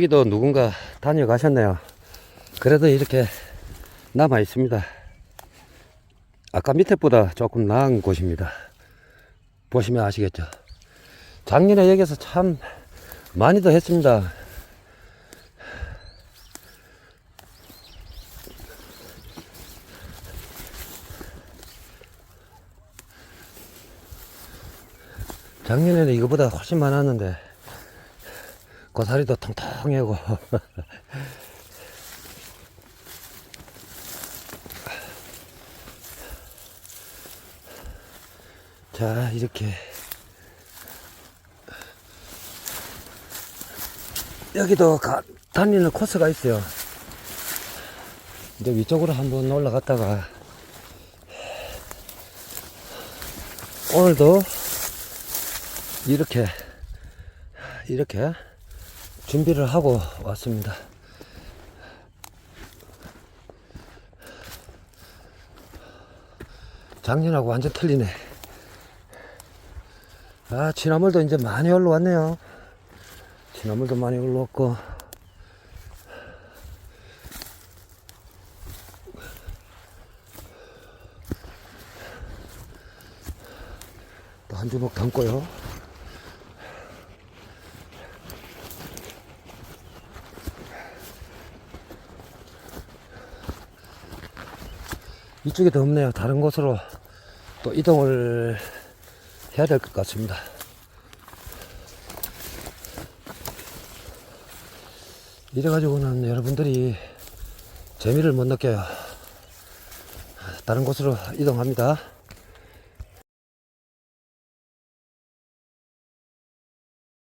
여기도 누군가 다녀가셨네요. 그래도 이렇게 남아 있습니다. 아까 밑에보다 조금 나은 곳입니다. 보시면 아시겠죠? 작년에 여기서 참 많이도 했습니다. 작년에는 이거보다 훨씬 많았는데 고사리도 통통하고. 자 이렇게. 여기도 가, 다니는 코스가 있어요. 이제 위쪽으로 한번 올라갔다가. 오늘도 이렇게 이렇게 준비를 하고 왔습니다. 작년하고 완전 틀리네. 아, 지나물도 이제 많이 올라왔네요. 지나물도 많이 올라왔고. 또 한 주먹 담고요. 이쪽이 더 없네요. 다른 곳으로 또 이동을 해야 될 것 같습니다. 이래가지고는 여러분들이 재미를 못 느껴요. 다른 곳으로 이동합니다.